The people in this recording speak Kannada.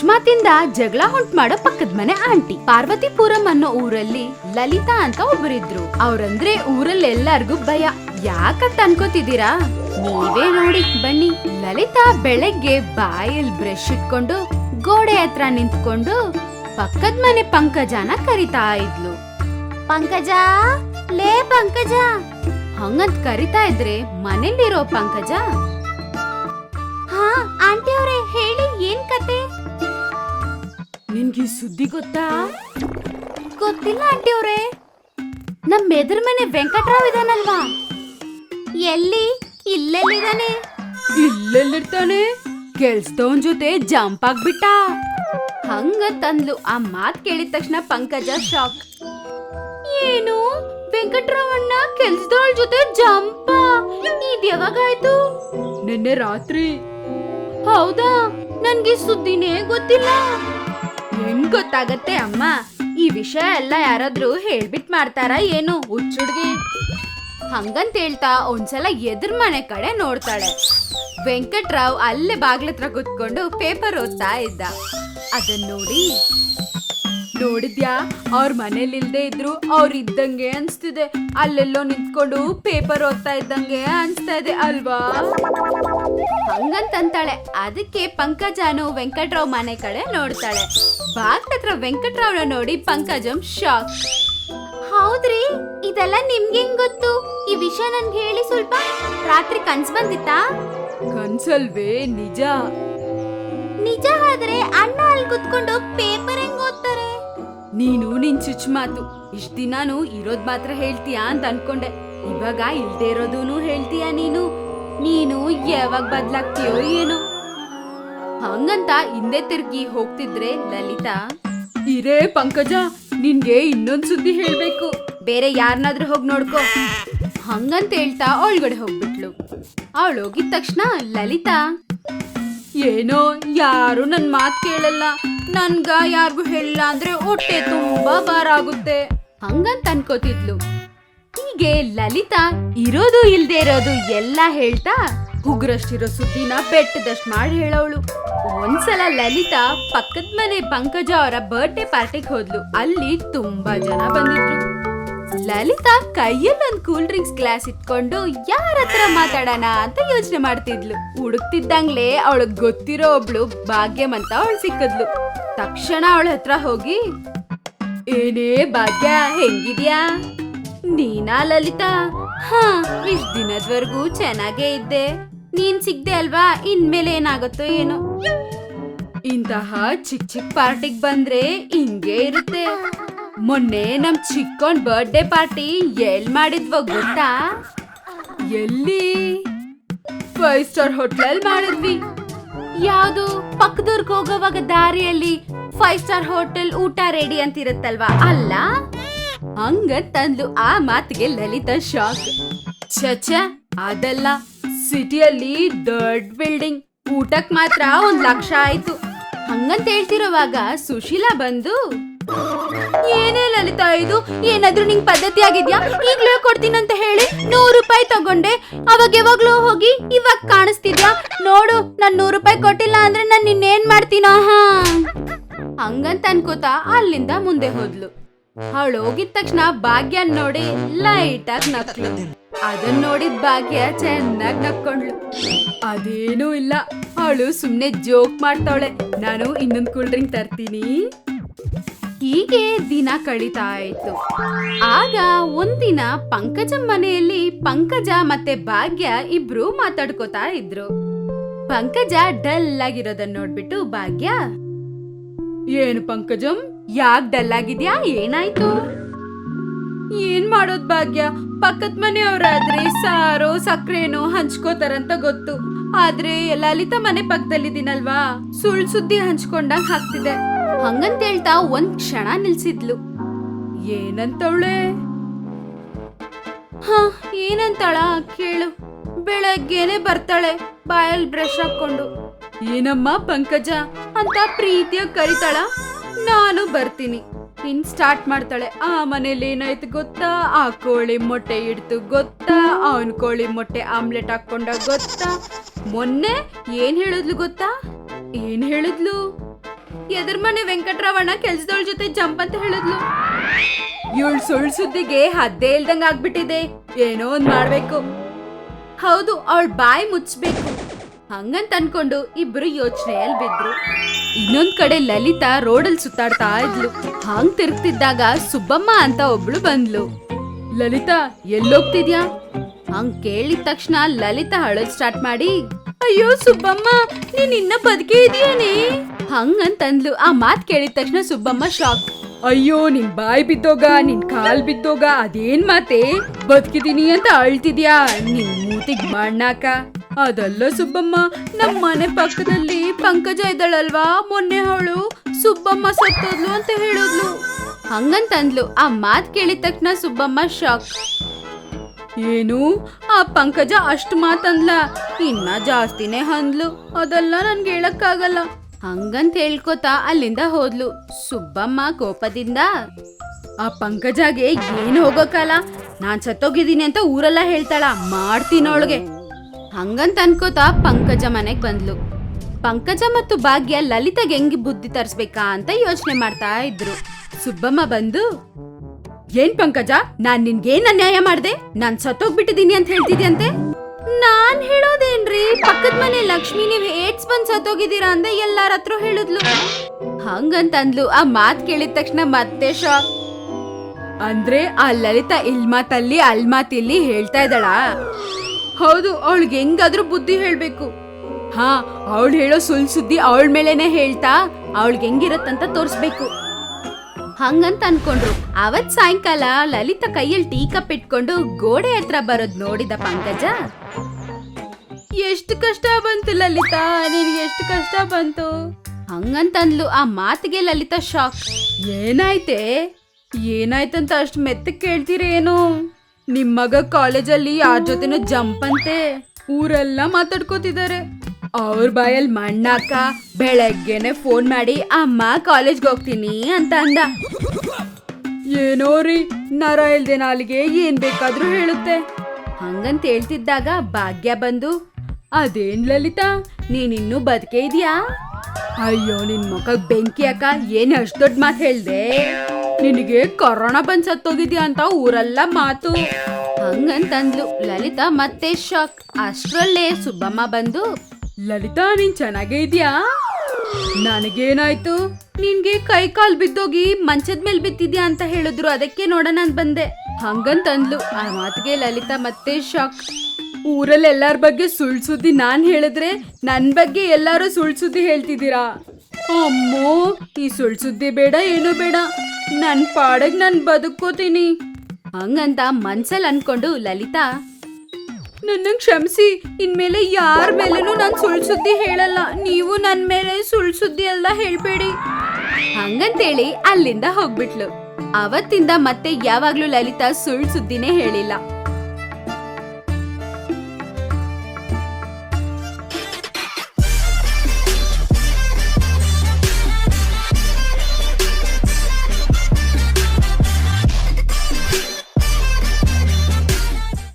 ಚುಚ್ಮಾತಿಂದ ಜಗಳ ಹೊಂಟ್ ಮಾಡೋ ಪಕ್ಕದ ಮನೆ ಆಂಟಿ. ಪಾರ್ವತಿಪುರಂ ಅನ್ನೋ ಊರಲ್ಲಿ ಲಲಿತಾ ಅಂತ ಒಬ್ಬರಿದ್ರು ಅವ್ರಂದ್ರೆ ಊರಲ್ಲಿ ಎಲ್ಲಾರ್ಗೂ ಭಯ. ಯಾಕಂತ ಅನ್ಕೋತಿದ್ದೀರಾ? ನೀವೇ ನೋಡಿ ಬನ್ನಿ. ಲಲಿತಾ ಬೆಳಗ್ಗೆ ಬಾಯಲ್ಲಿ ಬ್ರಷ್ ಇಟ್ಕೊಂಡು ಗೋಡೆ ಹತ್ರ ನಿಂತ್ಕೊಂಡು ಪಕ್ಕದ ಮನೆ ಪಂಕಜನ ಕರಿತಾ ಇದ್ಲು. ಪಂಕಜ? ಲೇ ಪಂಕಜ! ಹಂಗಂತ ಕರಿತಾ ಇದ್ರೆ ಮನೇಲಿರೋ ಪಂಕಜ ಈ ಸುದ್ದಿ ಗೊತ್ತಾ? ಗೊತ್ತಿಲ್ಲ ಆಂಟಿ ಅವರೇ ನಮ್ ಎದುರು ಮನೆ ವೆಂಕಟರಾವ್ ಇದಾನಲ್ವಾ? ಎಲ್ಲಿ? ಇಲ್ಲೆಲ್ಲಿದಾನೆ ಇಲ್ಲೆಲ್ಲಿರ್ತಾನೆ? ಕೆಲ್ಸದವನ್ ಜೊತೆ ಜಂಪ್ ಆಗ್ಬಿಟ್ಟ. ಹಂಗ ತಂದ್ಲು. ಆ ಮಾತ್ ಕೇಳಿದ ತಕ್ಷಣ ಪಂಕಜ ಶಾಕ್ ಏನು? ವೆಂಕಟ್ರಾಮಣ್ಣ ಕೆಲ್ಸದವಳ ಜೊತೆ ಜಂಪ? ಇದ್ ಯಾವಾಗಾಯ್ತು ನಿನ್ನೆ ರಾತ್ರಿ. ಹೌದಾ? ನನ್ಗೆ ಸುದ್ದಿನೇ ಗೊತ್ತಿಲ್ಲ. ಹೆಂಗ್ ಗೊತ್ತಾಗತ್ತೆ ಅಮ್ಮ. ಈ ವಿಷಯ ಎಲ್ಲ ಯಾರಾದ್ರೂ ಹೇಳ್ಬಿಟ್ ಮಾಡ್ತಾರ ಏನು? ಹುಚ್ಚುಡ್ಗಿ ಹಂಗಂತ ಹೇಳ್ತಾ ಒಂದ್ಸಲ ಎದುರ್ ಮನೆ ಕಡೆ ನೋಡ್ತಾಳೆ. ವೆಂಕಟ್ರಾವ್ ಅಲ್ಲೇ ಬಾಗ್ಲತ್ರ ಕುತ್ಕೊಂಡು ಪೇಪರ್ ಓದ್ತಾ ಇದ್ದ. ಅದನ್ನ ನೋಡಿ. ನೋಡಿದ್ಯಾ? ಅವ್ರ ಮನೇಲಿ ಇಲ್ದೇ ಇದ್ರು ಅವ್ರ ಇದ್ದಂಗೆ ಅನ್ಸ್ತಿದೆ. ಅಲ್ಲೆಲ್ಲೋ ನಿಂತ್ಕೊಂಡು ಪೇಪರ್ ಓದ್ತಾ ಇದ್ದಂಗೆ ಅನ್ಸ್ತಾ ಇದೆ ಅಲ್ವಾ? ಹಂಗಂತಂತಾಳೆ. ಅದಕ್ಕೆ ಪಂಕಜಾನು ವೆಂಕಟ್ರಾವ್ ಮನೆ ಕಡೆ ನೋಡ್ತಾಳೆ. ಬಾಗ್ಲತ್ರ ವೆಂಕಟ್ರಾವ್ನ ನೋಡಿ ಪಂಕಜಂ ಶಾಕ್ ಹೌದ್ರಿ ಇದೆಲ್ಲ ನಿಮ್ಗೆ ಗೊತ್ತು? ಈ ವಿಷಯ ನನ್ಗೆ ಹೇಳಿ ಸ್ವಲ್ಪ ರಾತ್ರಿ ಕನ್ಸ್ ಬಂದಿತ್ತಾ? ಕನ್ಸಲ್ವೇ ನಿಜ. ನಿಜ ಆದ್ರೆ ಅಣ್ಣ ಅಲ್ಲಿ ಕುತ್ಕೊಂಡು ಪೇಪರ್ ಹೆಂಗ್ ಓದ್ತಾರೆ? ನೀನು ನಿನ್ ಚುಚ್ ಮಾತು. ಇಷ್ಟ ದಿನಾನು ಇರೋದ್ ಮಾತ್ರ ಹೇಳ್ತೀಯಾ ಅಂತ ಅನ್ಕೊಂಡೆ. ಇವಾಗ ಇಲ್ದೇ ಇರೋದೂನು ಹೇಳ್ತೀಯಾ ನೀನು? ನೀನು ಯಾವಾಗ ಬದ್ಲಾಗ್ತೀಯೋ ಏನು. ಹಂಗಂತ ಹಿಂದೆ ತಿರ್ಗಿ ಹೋಗ್ತಿದ್ರೆ ಲಲಿತಾ, ಇರೇ ಪಂಕಜ, ನಿನ್ಗೆ ಇನ್ನೊಂದ್ ಸುದ್ದಿ ಹೇಳ್ಬೇಕು. ಬೇರೆ ಯಾರನ್ನಾದ್ರೂ ಹೋಗ್ ನೋಡ್ಕೋ. ಹಂಗಂತ ಹೇಳ್ತಾ ಒಳಗಡೆ ಹೋಗ್ಬಿಟ್ಲು. ಹೋಗಿದ ತಕ್ಷಣ ಲಲಿತಾ, ಏನೋ ಯಾರು ನನ್ ಮಾತ್ ಕೇಳಲ್ಲ. ನನ್ಗ ಯಾರಿಗೂ ಹೇಳಲ್ಲ ಅಂದ್ರೆ ಹೊಟ್ಟೆ ತುಂಬಾ ಭಾರ ಆಗುತ್ತೆ. ಹಂಗಂತ ಅನ್ಕೋತಿದ್ಲು. ಹೀಗೆ ಲಲಿತಾ ಇರೋದು ಇಲ್ದೆ ಇರೋದು ಎಲ್ಲ ಹೇಳ್ತಾ ಉಗ್ರಷ್ಟಿರೋ ಸುದ್ದಿನ ಬೆಟ್ಟದಷ್ಟು ಮಾಡಿ ಹೇಳೋಳು. ಒಂದ್ಸಲ ಲಲಿತಾ ಪಕ್ಕದ ಮನೆ ಪಂಕಜ ಅವರ ಬರ್ಡೇ ಪಾರ್ಟಿಗೆ ಹೋದ್ಲು. ಅಲ್ಲಿ ತುಂಬಾ ಜನ ಬಂದಿದ್ರು. ಲಲಿತಾ ಕೈಯಲ್ಲಿ ಒಂದ್ ಕೂಲ್ ಡ್ರಿಂಕ್ಸ್ ಗ್ಲಾಸ್ ಇಟ್ಕೊಂಡು ಯಾರ ಹತ್ರ ಮಾತಾಡೋಣ ಅಂತ ಯೋಚನೆ ಮಾಡ್ತಿದ್ಲು. ಹುಡುಕ್ತಿದ್ದಂಗ್ಲೇ ಅವಳಗ್ ಗೊತ್ತಿರೋ ಒಬ್ಳು ಭಾಗ್ಯಂ ಅಂತ ಅವಳು ಸಿಕ್ಕದ್ಲು. ತಕ್ಷಣ ಅವಳ ಹತ್ರ ಹೋಗಿ, ಏನೇ ಭಾಗ್ಯ, ಹೆಂಗಿದ್ಯಾ? ನೀನಾ ಲಲಿತಾ? ಹಾ, ಇಷ್ಟ್ ದಿನದವರೆಗೂ ಚೆನ್ನಾಗೇ ಇದ್ದೆ. ನೀನ್ ಸಿಗ್ದೆ ಅಲ್ವಾ? ಇನ್ಮೇಲೆ ಏನಾಗುತ್ತೋ ಏನೋ. ಇಂತಹ ಚಿಕ್ಕ ಚಿಕ್ಕ ಪಾರ್ಟಿಗ್ ಬಂದ್ರೆ ಹಿಂಗೆ ಇರುತ್ತೆ. ಮೊನ್ನೆ ನಮ್ ಚಿಕ್ಕನ್ ಬರ್ಡೇ ಪಾರ್ಟಿ ಎಲ್ ಮಾಡಿದ್ವ ಗೊತ್ತಾ? ಎಲ್ಲಿ? ಫೈವ್ ಸ್ಟಾರ್ ಹೋಟ್ಲಲ್ ಮಾಡಿದ್ವಿ. ಯಾವುದು? ಪಕ್ಕದೂರ್ಗ್ ಹೋಗೋವಾಗ ದಾರಿಯಲ್ಲಿ ಫೈವ್ ಸ್ಟಾರ್ ಹೋಟೆಲ್ ಊಟ ರೆಡಿ ಅಂತ ಇರುತ್ತಲ್ವಾ ಅಲ್ಲ? ಹಂಗ ತಂದ್ಲು ಆ ಮಾತಿಗೆ ಲಲಿತಾ ಶಾಕ್ ಚಚ ಅದಲ್ಲ. ಸಿಟಿಯಲ್ಲಿ ದೊಡ್ಡ ಬಿಲ್ಡಿಂಗ್ ಊಟಕ್ ಮಾತ್ರ ಒಂದ್ ಲಕ್ಷ ಆಯ್ತು. ಹಂಗಂತ ಹೇಳ್ತಿರೋವಾಗ ಸುಶೀಲಾ ಬಂದು, ಏನೇ ಲಲಿತಾ ಇದು? ಏನಾದ್ರೂ ನಿಂಗ್ ಪದ್ಧತಿ ಆಗಿದ್ಯಾ? ಈಗ್ಲೇ ಕೊಡ್ತೀನಂತ ಹೇಳಿ ನೂರು ರೂಪಾಯಿ ತಗೊಂಡೆ. ಅವಾಗ ಯಾವಾಗ್ಲೂ ಹೋಗಿ ಇವಾಗ ಕಾಣಿಸ್ತಿದ್ಯಾ? ನೋಡು, ನಾನ್ ನೂರು ರೂಪಾಯಿ ಕೊಟ್ಟಿಲ್ಲ ಅಂದ್ರೆ ನಾನ್ ನಿನ್ನೇನ್ ಮಾಡ್ತೀನೋ? ಹಾ. ಹಂಗಂತ ಅನ್ಕೋತಾ ಅಲ್ಲಿಂದ ಮುಂದೆ ಹೋದ್ಲು. ಅವಳು ಹೋಗಿದ ತಕ್ಷಣ ಭಾಗ್ಯ ನೋಡಿ ಲೈಟ್ ಆಗಿ ನಕ್ಲು ಅದನ್ ನೋಡಿದ ಭಾಗ್ಯ ಚೆನ್ನಾಗ್ ನಕ್ಕೊಂಡ್ಲು ಅದೇನೂ ಇಲ್ಲ. ಅವಳು ಸುಮ್ನೆ ಜೋಕ್ ಮಾಡ್ತಾಳೆ ನಾನು ಇನ್ನೊಂದ್ ಕೂಲ್ ಡ್ರಿಂಕ್ ತರ್ತೀನಿ. ಹೀಗೆ ದಿನ ಕಳೀತಾ ಇತ್ತು. ಆಗ ಒಂದಿನ ಪಂಕಜ ಮನೆಯಲ್ಲಿ ಪಂಕಜ ಮತ್ತೆ ಭಾಗ್ಯ ಇಬ್ರು ಮಾತಾಡ್ಕೋತಾ ಇದ್ರು. ಪಂಕಜ ಡಲ್ ಆಗಿರೋದನ್ನ ನೋಡ್ಬಿಟ್ಟು, ಭಾಗ್ಯ ಏನು ಪಂಕಜಂ? ಯಾಕ್ ಡಲ್ ಆಗಿದ್ಯಾ ಏನಾಯ್ತು? ಏನ್ ಮಾಡೋದ್ ಭಾಗ್ಯ? ಪಕ್ಕದ ಮನೆಯವ್ರಾದ್ರೆ ಸಾರೋ ಸಕ್ರೆನೋ ಹಂಚ್ಕೋತಾರಂತ ಗೊತ್ತು. ಆದ್ರೆ ಲಲಿತಾ ಮನೆ ಪಕ್ಕದಲ್ಲಿದ್ದೀನಲ್ವಾ ಸುಳ್ ಸುದ್ದಿ ಹಂಚ್ಕೊಂಡಂಗ್ ಹಾಕ್ತಿದೆ ಹಂಗಂತ ಹೇಳ್ತಾ ಒಂದ್ ಕ್ಷಣ ನಿಲ್ಸಿದ್ಲು. ಏನಂತವಳೆ? ಹ, ಏನಂತಾಳ? ಕೇಳು. ಬೆಳಗ್ಗೆನೆ ಬರ್ತಾಳೆ. ಬಾಯಲ್ಲಿ ಬ್ರಷ್ ಹಾಕೊಂಡು ಏನಮ್ಮ ಪಂಕಜ? ಅಂತ ಪ್ರೀತಿಯ ಕರಿತಾಳ. ನಾನು ಬರ್ತೀನಿ. ಇನ್ ಸ್ಟಾರ್ಟ್ ಮಾಡ್ತಾಳೆ. ಆ ಮನೇಲಿ ಏನಾಯ್ತು ಗೊತ್ತಾ? ಆ ಕೋಳಿ ಮೊಟ್ಟೆ ಇಡ್ತು ಗೊತ್ತಾ? ಅವನ್ ಕೋಳಿ ಮೊಟ್ಟೆ ಆಮ್ಲೆಟ್ ಹಾಕೊಂಡ ಗೊತ್ತಾ? ಮೊನ್ನೆ ಏನ್ ಹೇಳಿದ್ಲು ಗೊತ್ತಾ? ಏನ್ ಹೇಳಿದ್ಲು? ಎದುರ್ ಮನೆ ವೆಂಕಟರಾವಣ್ಣ ಕೆಲ್ಸದವಳ ಜೊತೆ ಜಂಪ್ ಅಂತ ಹೇಳಿದ್ಲು. ಇವಳು ಸುಳ್ ಸುದ್ದಿಗೆ ಹದ್ದೇ ಇಲ್ದಂಗ ಆಗ್ಬಿಟ್ಟಿದೆ. ಏನೋ ಒಂದ್ ಮಾಡ್ಬೇಕು. ಹೌದು, ಅವಳ ಬಾಯಿ ಮುಚ್ಚಬೇಕು ಹಂಗಂತ ಅನ್ಕೊಂಡು ಇಬ್ರು ಯೋಚನೆಯಲ್ಲಿ ಬಿದ್ರು. ಇನ್ನೊಂದ್ ಕಡೆ ಲಲಿತಾ ರೋಡಲ್ಲಿ ಸುತ್ತಾಡ್ತಾ ಇದ್ಲು. ಹಂಗ್ ತಿರುಗ್ತಿದ್ದಾಗ ಸುಬ್ಬಮ್ಮ ಅಂತ ಒಬ್ಳು ಬಂದ್ಲು. ಲಲಿತಾ, ಎಲ್ಲೋಗ್ತಿದ್ಯಾ? ಹಂಗ್ ಕೇಳಿದ ತಕ್ಷಣ ಲಲಿತಾ ಅಳೋದ್ ಸ್ಟಾರ್ಟ್ ಮಾಡಿ, ಅಯ್ಯೋ ಸುಬ್ಬಮ್ಮ, ನೀನ್ ಇನ್ನ ಬದುಕಿ ಇದೀಯನೇ? ಹಂಗಂತಂದ್ಲು ಆ ಮಾತ್ ಕೇಳಿದ ತಕ್ಷಣ ಸುಬ್ಬಮ್ಮ ಶಾಕ್. ಅಯ್ಯೋ, ನಿನ್ ಬಾಯಿ ಬಿದ್ದೋಗ, ನಿನ್ ಕಾಲ್ ಬಿದ್ದೋಗ, ಅದೇನ್ ಮಾತೆ? ಬದುಕಿದೀನಿ ಅಂತ ಅಳ್ತಿದ್ಯಾ? ನಿನ್ ಮೂತಿಗ್ ಮಣ್ಣಾಕ ಅದಲ್ಲ ಸುಬ್ಬಮ್ಮ, ನಮ್ ಮನೆ ಪಕ್ಕದಲ್ಲಿ ಪಂಕಜ ಇದ್ದಾಳಲ್ವಾ? ಮೊನ್ನೆ ಅವಳು ಸುಬ್ಬಮ್ಮ ಸತ್ತೋದ್ಲು ಅಂತ ಹೇಳಿದ್ಲು. ಹಂಗಂತಂದ್ಲು. ಆ ಮಾತ್ ಕೇಳಿದ ತಕ್ಷಣ ಸುಬ್ಬಮ್ಮ ಶಾಕ್ ಏನು? ಆ ಪಂಕಜ ಅಷ್ಟು ಮಾತಂದ್ಲ. ಇನ್ನ ಜಾಸ್ತಿನೇ ಅಂದ್ಲು. ಅದೆಲ್ಲ ನನ್ಗೆ ಹೇಳಕ್ಕಾಗಲ್ಲ. ಹಂಗಂತ ಹೇಳ್ಕೊತಾ ಅಲ್ಲಿಂದ ಹೋದ್ಲು. ಸುಬ್ಬಮ್ಮ ಕೋಪದಿಂದ, ಆ ಪಂಕಜಾಗೆ ಏನ್ ಹೋಗೋಕಲ್ಲ ನಾನ್ ಸತ್ತೋಗಿದ್ದೀನಿ ಅಂತ ಊರೆಲ್ಲ ಹೇಳ್ತಾಳ. ಮಾಡ್ತೀನೊಳಗೆ ಹಂಗಂತ ಅನ್ಕೋತಾ ಪಂಕಜ ಮನೆಗ್ ಬಂದ್ಲು. ಪಂಕಜ ಮತ್ತು ಭಾಗ್ಯ ಲಲಿತಾಗೆ ಹೆಂಗೆ ಬುದ್ಧಿ ತರಿಸ್ಬೇಕಾ ಅಂತ ಯೋಚನೆ ಮಾಡ್ತಾ ಇದ್ರು. ಸುಬ್ಬಮ್ಮ ಬಂದು, ಏನ್ ಪಂಕಜ, ನಾನ್ ನಿನ್ಗೇನ್ ಅನ್ಯಾಯ ಮಾಡ್ದೆ? ನಾನ್ ಸತ್ತೋಗ್ಬಿಟ್ಟಿದೀನಿ ಅಂತ ಹೇಳ್ತಿದ್ಯಂತೆ? ನಾನ್ ಹೇಳೋದೇನ್ರಿ, ಪಕ್ಕದ ಮನೆ ಲಕ್ಷ್ಮಿ ನೀವ್ ಏಡ್ಸ್ ಬಂದ್ ಸತ್ತೋಗಿದ್ದೀರಾ ಅಂತ ಎಲ್ಲಾರ ಹತ್ರ ಹೇಳಿದ್ಲು. ಹಂಗಂತ ಅಂದ್ಲು. ಆ ಮಾತ್ ಕೇಳಿದ ತಕ್ಷಣ ಮತ್ತೆ ಶಾಕ್ ಅಂದ್ರೆ ಆ ಲಲಿತಾ ಇಲ್ ಮಾತಲ್ಲಿ ಅಲ್ ಮಾತಿಲ್ಲಿ ಹೇಳ್ತಾ ಇದ್ದಾಳ? ಹೌದು, ಅವಳಿಗೆ ಹೆಂಗಾದ್ರೂ ಬುದ್ಧಿ ಹೇಳ್ಬೇಕು. ಹಾ, ಅವಳು ಹೇಳೋ ಸುಳ್ ಸುದ್ದಿ ಅವಳ ಮೇಲೆನೆ ಹೇಳ್ತಾ ಅವಳಿಗೆ ಹೆಂಗಿರತ್ತಂತ ತೋರಿಸ್ಬೇಕು. ಹಂಗಂತ ಅನ್ಕೊಂಡ್ರು. ಅವತ್ ಸಾಯಂಕಾಲ ಲಲಿತಾ ಕೈಯಲ್ಲಿ ಟೀ ಕಪ್ ಇಟ್ಕೊಂಡು ಗೋಡೆ ಹತ್ರ ಬರೋದ್ ನೋಡಿದ ಪಂಕಜ. ಎಷ್ಟು ಕಷ್ಟ ಬಂತು ಲಲಿತಾ, ನಿನ್ಗೆ ಎಷ್ಟು ಕಷ್ಟ ಬಂತು? ಹಂಗಂತಂದ್ಲು ಆ ಮಾತಿಗೆ ಲಲಿತಾ ಶಾಕ್. ಏನಾಯ್ತೆ? ಏನಾಯ್ತಂತ ಅಷ್ಟು ಮೆತ್ತಕ್ಕೆ ಕೇಳ್ತೀರೇನು? ನಿಮ್ ಮಗ ಕಾಲೇಜಲ್ಲಿ ಯಾರ ಜೊತೆನೂ ಜಂಪ್ ಅಂತೆ. ಊರೆಲ್ಲ ಮಾತಾಡ್ಕೋತಿದ್ದಾರೆ ಅವ್ರ ಬಾಯಲ್ಲಿ ಮಣ್ಣಾಕ ಬೆಳಗ್ಗೆನೆ ಫೋನ್ ಮಾಡಿ, ಅಮ್ಮ, ಕಾಲೇಜ್ಗೆ ಹೋಗ್ತೀನಿ ಅಂತ ಅಂದ. ಏನೋ ರೀ, ನರ ಇಲ್ದೆ ನಾಲಿಗೆ ಏನ್ ಬೇಕಾದ್ರೂ ಹೇಳುತ್ತೆ. ಹಂಗಂತ ಹೇಳ್ತಿದ್ದಾಗ ಭಾಗ್ಯ ಬಂದು, ಅದೇನ್ ಲಲಿತಾ, ನೀನಿನ್ನೂ ಬದುಕೆ ಇದೀಯಾ? ಅಯ್ಯೋ, ನಿನ್ ಮುಖಕ್ಕೆ ಬೆಂಕಿ ಅಕ್ಕ, ಏನು ಅಷ್ಟ್ ದೊಡ್ಡ ಮಾತು ಹೇಳ್ದೆ? ನಿನಗೆ ಕೊರೋನಾ ಬಂದ್ ಸತ್ತೋಗಿದ್ಯಾ ಅಂತ ಊರೆಲ್ಲ ಮಾತು. ಹಂಗಂತಂದ್ಲು. ಲಲಿತಾ ಮತ್ತೆ ಶಾಕ್ ಅಷ್ಟ್ರಲ್ಲೇ ಸುಬ್ಬಮ್ಮ ಬಂದು, ಲಲಿತಾ ನೀನ್ ಚೆನ್ನಾಗೇ ಇದ್ಯಾ? ನನಗೇನಾಯ್ತು? ನಿನ್ಗೆ ಕೈ ಕಾಲ್ ಬಿದ್ದೋಗಿ ಮಂಚದ ಮೇಲೆ ಬಿತ್ತಿದ್ಯಾ ಅಂತ ಹೇಳಿದ್ರು. ಅದಕ್ಕೆ ನೋಡೋಣ ನಾನು ಬಂದೆ. ಹಂಗಂತಂದ್ಲು. ಆ ಮಾತಿಗೆ ಲಲಿತಾ ಮತ್ತೆ ಶಾಕ್ ಊರಲ್ಲಿ ಎಲ್ಲಾರ ಬಗ್ಗೆ ಸುಳ್ಳು ಸುದ್ದಿ ನಾನ್ ಹೇಳಿದ್ರೆ ನನ್ ಬಗ್ಗೆ ಎಲ್ಲಾರು ಸುಳ್ಳು ಸುದ್ದಿ ಹೇಳ್ತಿದ್ದೀರಾ? ಅಮ್ಮೋ, ಈ ಸುಳ್ಳು ಸುದ್ದಿ ಬೇಡ, ಏನು ಬೇಡ. ನನ್ ಪಾಡಗ್ ನಾನ್ ಬದುಕೋತೀನಿ ಹಂಗಂತ ಮನ್ಸಲ್ ಅನ್ಕೊಂಡು ಲಲಿತಾ ನನ್ನ ಕ್ಷಮಿಸಿ, ಇನ್ಮೇಲೆ ಯಾರ ಮೇಲೂ ನಾನು ಸುಳ್ಳು ಸುದ್ದಿ ಹೇಳಲ್ಲ. ನೀವು ನನ್ನ ಮೇಲೆ ಸುಳ್ಳು ಸುದ್ದಿ ಎಲ್ಲ ಹೇಳ್ಬೇಡಿ. ಹಂಗಂತೇಳಿ ಅಲ್ಲಿಂದ ಹೋಗ್ಬಿಟ್ಲು. ಅವತ್ತಿಂದ ಮತ್ತೆ ಯಾವಾಗ್ಲೂ ಲಲಿತಾ ಸುಳ್ಳು ಸುದ್ದಿನೇ ಹೇಳಿಲ್ಲ.